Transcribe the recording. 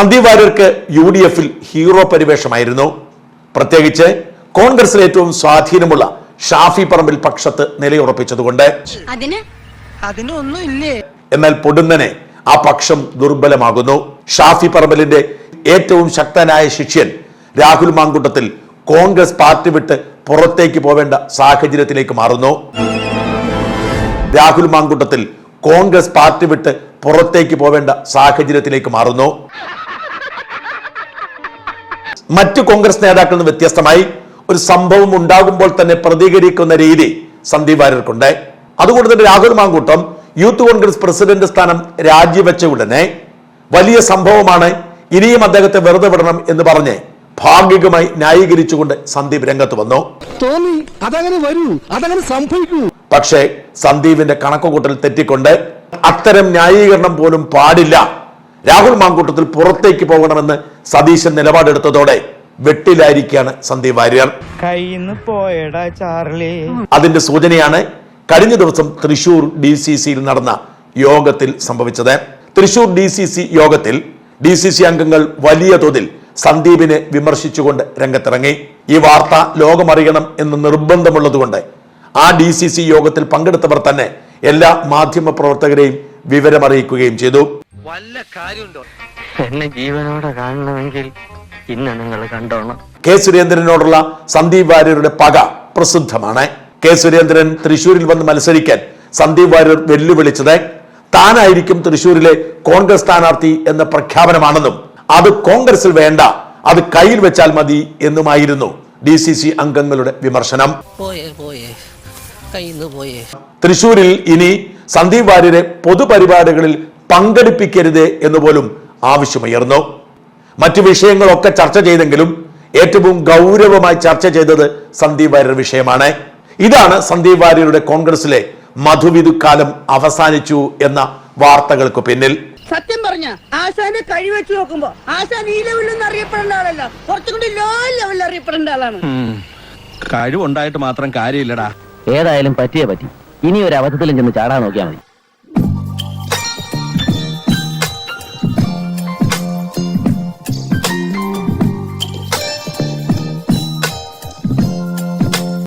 സന്ദീപ് വാര്യർക്ക് U D എഫിൽ hero പരിവേഷമായിരുന്നു. പ്രത്യേകിച്ച് കോൺഗ്രസിൽ ഏറ്റവും സ്വാധീനമുള്ള ഷാഫി പറമ്പിൽ പക്ഷത്ത് നിലയുറപ്പിച്ചതുകൊണ്ട്. അതിന്? അതിനൊന്നും ഇല്ലേ? എന്നാൽ പൊടുന്നനെ ആ പക്ഷം ദുർബലമാകുന്നു. ഷാഫി പറമ്പലിന്റെ ഏറ്റവും ശക്തനായ ശിഷ്യൻ രാഹുൽ മാങ്കുട്ടത്തിൽ കോൺഗ്രസ് പാർട്ടി വിട്ട് പുറത്തേക്ക് പോവേണ്ട സാഹചര്യത്തിലേക്ക് മാറുന്നു. രാഹുൽ മാങ്കുട്ടത്തിൽ കോൺഗ്രസ് പാർട്ടി വിട്ട് പുറത്തേക്ക് പോവേണ്ട സാഹചര്യത്തിലേക്ക് മാറുന്നു. മറ്റു കോൺഗ്രസ് നേതാക്കളിൽ നിന്ന് വ്യത്യസ്തമായി ഒരു സംഭവം ഉണ്ടാകുമ്പോൾ തന്നെ പ്രതികരിക്കുന്ന രീതി സന്ദീപ് വാര്യർക്കുണ്ട്. അതുകൊണ്ട് തന്നെ രാഹുൽ മാങ്കൂട്ടം യൂത്ത് കോൺഗ്രസ് പ്രസിഡന്റ് സ്ഥാനം രാജിവെച്ച ഉടനെ വലിയ സംഭവമാണ് ഇനിയും അദ്ദേഹത്തെ വെറുതെ വിടണം എന്ന് പറഞ്ഞ് ഭാഗികമായി ന്യായീകരിച്ചുകൊണ്ട് സന്ദീപ് രംഗത്ത് വന്നു. തോന്നി അതങ്ങനെ വരൂ അതങ്ങനെ സംഭവിക്കൂ. പക്ഷേ സന്ദീപിന്റെ കണക്കുകൂട്ടൽ തെറ്റിക്കൊണ്ട് അത്തരം ന്യായീകരണം പോലും പാടില്ല. രാഹുൽ മാങ്കൂട്ടത്തിൽ പുറത്തേക്ക് പോകണമെന്ന് സതീശൻ നിലപാടെടുത്തതോടെ വെട്ടിലായിരിക്കുകയാണ് സന്ദീപ് വാര്യർ. കയ്യിന്ന് പോയടാ ചാർലി. അതിന്റെ സൂചനയാണ് കഴിഞ്ഞ ദിവസം തൃശൂർ ഡി സി സിയിൽ നടന്ന യോഗത്തിൽ സംഭവിച്ചത്. തൃശൂർ ഡി സി സി യോഗത്തിൽ ഡി സി സി അംഗങ്ങൾ വലിയ തോതിൽ സന്ദീപിനെ വിമർശിച്ചുകൊണ്ട് രംഗത്തിറങ്ങി. ഈ വാർത്ത ലോകമറിയണം എന്ന് നിർബന്ധമുള്ളതുകൊണ്ട് ആ ഡി സി സി യോഗത്തിൽ പങ്കെടുത്തവർ തന്നെ എല്ലാ മാധ്യമ പ്രവർത്തകരെയും വിവരമറിയിക്കുകയും ചെയ്തു. വല്ല കാര്യമുണ്ടോ? എന്നെ ജീവനോടെ കാണണമെങ്കിൽ ഇന്ന് നിങ്ങൾ കണ്ടോണം. കെ സുരേന്ദ്രനോടുള്ള സന്ദീപ് വാര്യരുടെ പക പ്രസിദ്ധമാണ്. കെ സുരേന്ദ്രൻ തൃശൂരിൽ വന്ന് മത്സരിക്കാൻ സന്ദീപ് വാര്യർ വെല്ലുവിളിച്ചത് താനായിരിക്കും തൃശൂരിലെ കോൺഗ്രസ് സ്ഥാനാർത്ഥി എന്ന പ്രഖ്യാപനമാണെന്നും അത് കോൺഗ്രസിൽ വേണ്ട അത് കയ്യിൽ വെച്ചാൽ മതി എന്നുമായിരുന്നു ഡി സി സി അംഗങ്ങളുടെ വിമർശനം. പോയേ പോയേ. കയ്യിന്ന് പോയേ. തൃശൂരിൽ ഇനി സന്ദീപ് വാര്യരെ പൊതുപരിപാടികളിൽ പങ്കെടുപ്പിക്കരുത് എന്ന് പോലും ആവശ്യമുയർന്നു. മറ്റു വിഷയങ്ങളൊക്കെ ചർച്ച ചെയ്തെങ്കിലും ഏറ്റവും ഗൗരവമായി ചർച്ച ചെയ്തത് സന്ദീപ് വാര്യർ വിഷയമാണ്. ഇതാണ് സന്ദീപ് വാര്യരുടെ കോൺഗ്രസിലെ മധുവിധുക്കാലം അവസാനിച്ചു എന്ന വാർത്തകൾക്ക് പിന്നിൽ. സത്യം പറഞ്ഞ ആശാനെ കഴിവെച്ച് നോക്കുമ്പോ ആശാൻ ഈ ലെവലിൽ അറിയപ്പെടേണ്ട ആളല്ല. കുറച്ചും കൂടി ലോ ലെവലിൽ അറിയപ്പെടേണ്ട ആളാണ്. കഴിവുണ്ടായിട്ട് മാത്രം കാര്യമില്ലടാ. ഏതായാലും പറ്റിയേ പറ്റി. ഇനി ഒരു അബദ്ധത്തിലും ചെന്ന് ചാടാൻ നോക്കിയാൽ മതി.